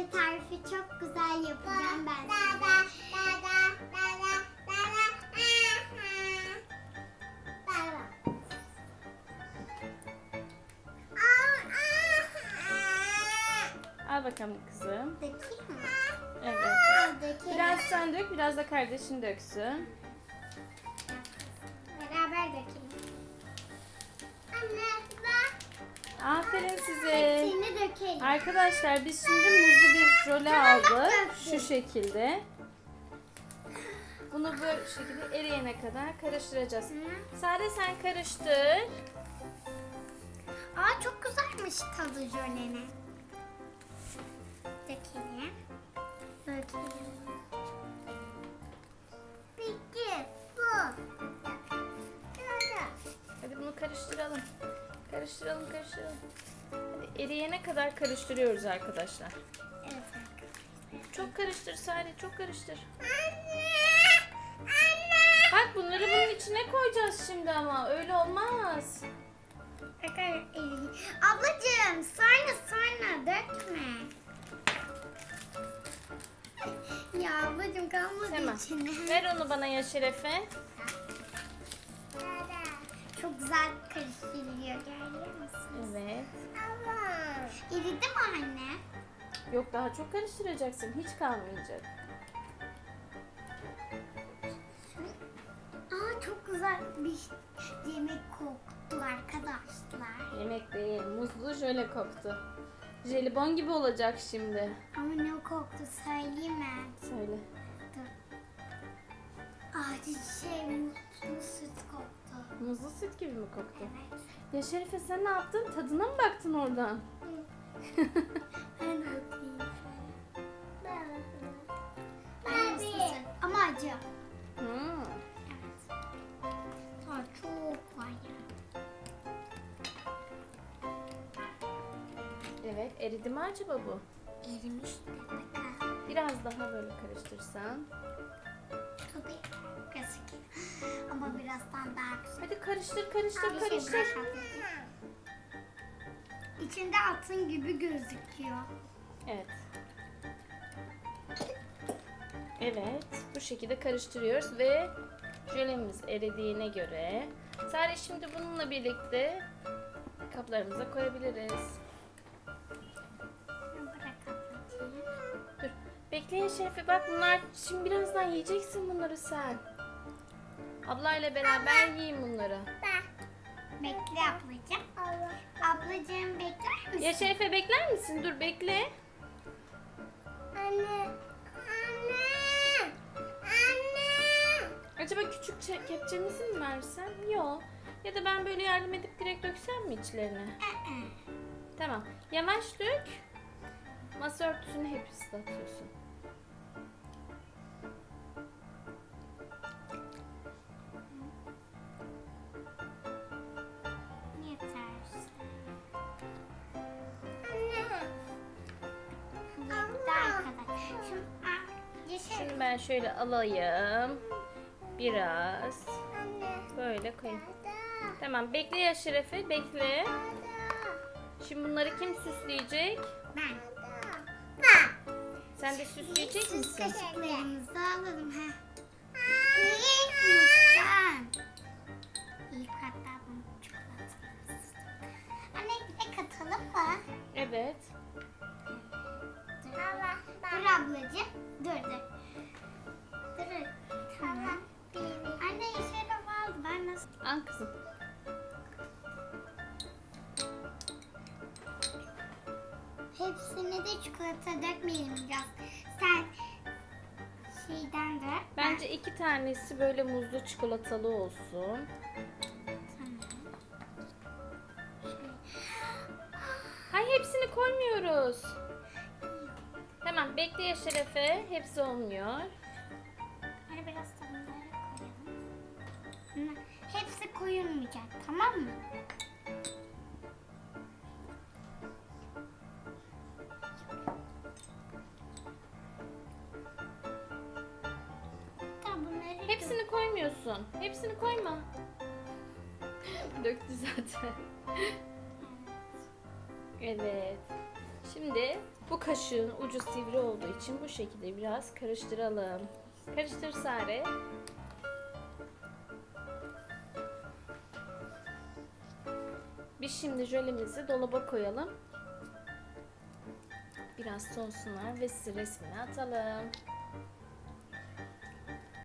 jöle tarifi çok güzel yapacağım ben size. Al bakalım kızım. Dökeyim mi? Evet. Biraz sen dök, biraz da kardeşin döksün. Beraber dökelim. Aferin size. Hepsini dökelim. Arkadaşlar biz şimdi muzlu bir jöle aldık. Şu şekilde. Bunu böyle şekilde eriyene kadar karıştıracağız. Sare sen karıştır. Aa çok güzelmiş tadı jölenin. Karıştıralım, karıştıralım. Hadi eriyene kadar karıştırıyoruz arkadaşlar. Evet. Çok karıştır Sare, çok karıştır. Anne. Anne. Bak bunları bunun içine koyacağız şimdi ama öyle olmaz. Ablacığım sonra sonra dökme. Ya ablacığım kalmadı Tamam. içine. Ver onu bana ya Şerefe. Çok güzel karıştırılıyor görüyor musun? Evet. İridi mi anne? Yok daha çok karıştıracaksın. Hiç kalmayacak. Aa çok güzel bir yemek koktu arkadaşlar. Yemek değil. Muzlu jöle koktu. Jelibon gibi olacak şimdi. Ama ne koktu söyleyeyim mi? Söyle. Dur. Aa şey mutlu süt koktu. Muzlu süt gibi mi koktu? Evet. Ya Şerife sen ne yaptın? Tadına mı baktın oradan? Ben de bakayım şöyle. Ben mutlu süt. Ama acı. Hmm. Evet. Daha çok var ya. Evet. Eridi mi acaba bu? Bakalım. Biraz daha böyle karıştırsan. Tabii. Ama birazdan daha güzel. Hadi karıştır, karıştır, karıştır. İçinde altın gibi gözüküyor. Evet. Evet. Bu şekilde karıştırıyoruz ve jölemiz eridiğine göre sadece şimdi bununla birlikte kaplarımıza koyabiliriz. Bekleyin Şerife bak bunlar şimdi birazdan yiyeceksin bunları sen. Ablayla beraber yiyin bunları. Bekle ablacığım. Ablacığım bekler misin? Ya Şerife bekler misin? Dur bekle. Anne. Anne. Anne. Acaba küçük çe- kepçemizi mi versem? Yok. Ya da ben böyle yardım edip direkt döksem mi içlerine? Tamam. Yavaş dök. Masa örtüsünü hep ıslatıyorsun. Ben şöyle alayım. Biraz. Böyle koyayım. Tamam bekle ya Şerefe bekle. Şimdi bunları kim süsleyecek? Ben. Ben. Sen de süsleyecek Süs misin? kaşıklarımızı alalım. ha. İlk muzdan. İlk hatta bunu çikolatamız. Anne bir de katalım mı? Evet. Dur. Ablacığım. Dur. Dur. Al kızım. Hepsine de çikolata dökmeyelim biraz. Sen şeyden de. Bence iki tanesi böyle muzlu çikolatalı olsun. Hayır hepsini koymuyoruz. Tamam bekle ya Şerefe. Hepsi olmuyor. Hepsi koyulmayacak tamam mı? Hepsini koymuyorsun. Hepsini koyma. Döktü zaten. Evet. Şimdi bu kaşığın ucu sivri olduğu için bu şekilde biraz karıştıralım. Karıştır Sare. Biz şimdi jölemizi dolaba koyalım. Biraz soğusunlar ve resmini atalım.